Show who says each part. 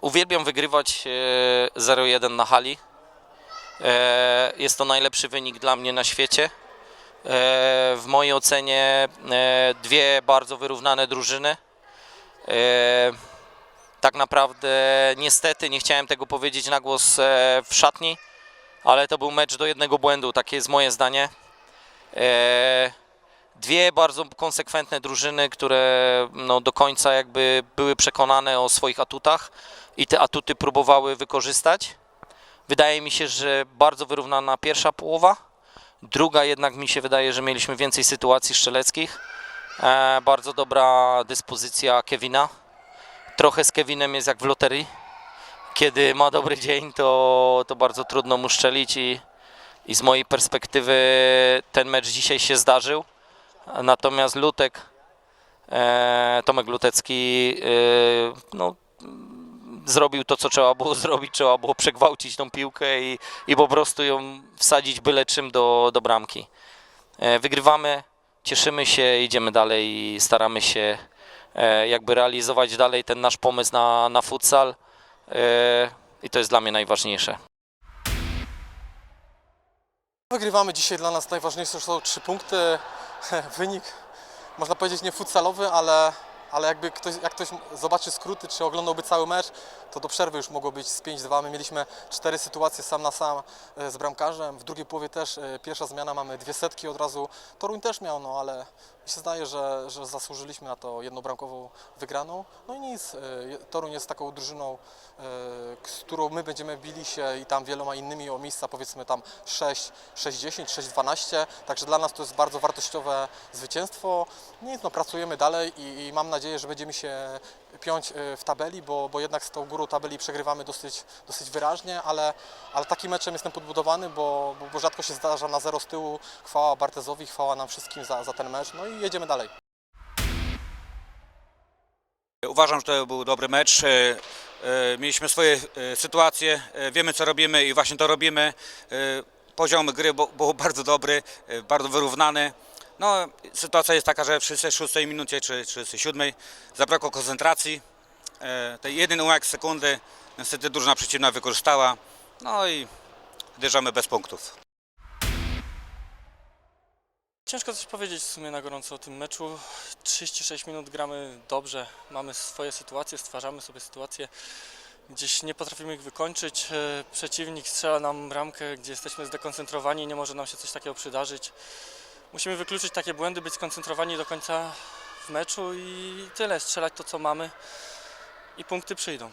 Speaker 1: Uwielbiam wygrywać e, 0-1 na hali. E, Jest to najlepszy wynik dla mnie na świecie. E, W mojej ocenie e, dwie bardzo wyrównane drużyny. E, Tak naprawdę niestety nie chciałem tego powiedzieć na głos e, w szatni, ale to był mecz do jednego błędu, takie jest moje zdanie. Dwie bardzo konsekwentne drużyny, które no, do końca jakby były przekonane o swoich atutach i te atuty próbowały wykorzystać. Wydaje mi się, że bardzo wyrównana pierwsza połowa. Druga jednak mi się wydaje, że mieliśmy więcej sytuacji strzeleckich. E, bardzo dobra dyspozycja Kevina. Trochę z Kevinem jest jak w loterii. Kiedy ma dobry dzień, to, to bardzo trudno mu strzelić i, i z mojej perspektywy ten mecz dzisiaj się zdarzył. Natomiast Lutek, e, Tomek Lutecki, e, no, zrobił to, co trzeba było zrobić. Trzeba było przegwałcić tą piłkę i, i po prostu ją wsadzić byle czym do, do bramki. E, wygrywamy, cieszymy się, idziemy dalej i staramy się jakby realizować dalej ten nasz pomysł na, na futsal. I to jest dla mnie najważniejsze.
Speaker 2: Wygrywamy dzisiaj dla nas najważniejsze są trzy punkty. Wynik można powiedzieć nie futsalowy, ale, ale jakby ktoś, jak ktoś zobaczy skróty, czy oglądałby cały mecz, to do przerwy już mogło być z 5-2. My mieliśmy cztery sytuacje sam na sam e, z bramkarzem. W drugiej połowie też e, pierwsza zmiana, mamy dwie setki od razu. Toruń też miał, no ale mi się zdaje, że, że zasłużyliśmy na to jednobramkową wygraną. No i nic, e, Toruń jest taką drużyną, z którą my będziemy bili się i tam wieloma innymi o miejsca powiedzmy tam 6, 6-10, 6-12, także dla nas to jest bardzo wartościowe zwycięstwo. Nic, no pracujemy dalej i, i mam nadzieję, że będziemy się piąć e, w tabeli, bo, bo jednak z tą górą tabeli przegrywamy dosyć, dosyć wyraźnie, ale, ale takim meczem jestem podbudowany, bo, bo, bo rzadko się zdarza na zero z tyłu. Chwała Bartezowi, chwała nam wszystkim za, za ten mecz, no i jedziemy dalej.
Speaker 3: Uważam, że to był dobry mecz. E, e, Mieliśmy swoje sytuacje, wiemy co robimy i właśnie to robimy. Poziom gry był bardzo dobry, bardzo wyrównany. No, sytuacja jest taka, że w 36 minucie czy 37 zabrakło koncentracji. E, Tej jeden ułek sekundy niestety drużyna przeciwna wykorzystała. No i wjeżdżamy bez punktów.
Speaker 4: Ciężko coś powiedzieć w sumie na gorąco o tym meczu. 36 minut gramy dobrze, mamy swoje sytuacje, stwarzamy sobie sytuacje. Gdzieś nie potrafimy ich wykończyć. E, Przeciwnik strzela nam bramkę, gdzie jesteśmy zdekoncentrowani, nie może nam się coś takiego przydarzyć. Musimy wykluczyć takie błędy, być skoncentrowani do końca w meczu i tyle, strzelać to co mamy i punkty przyjdą.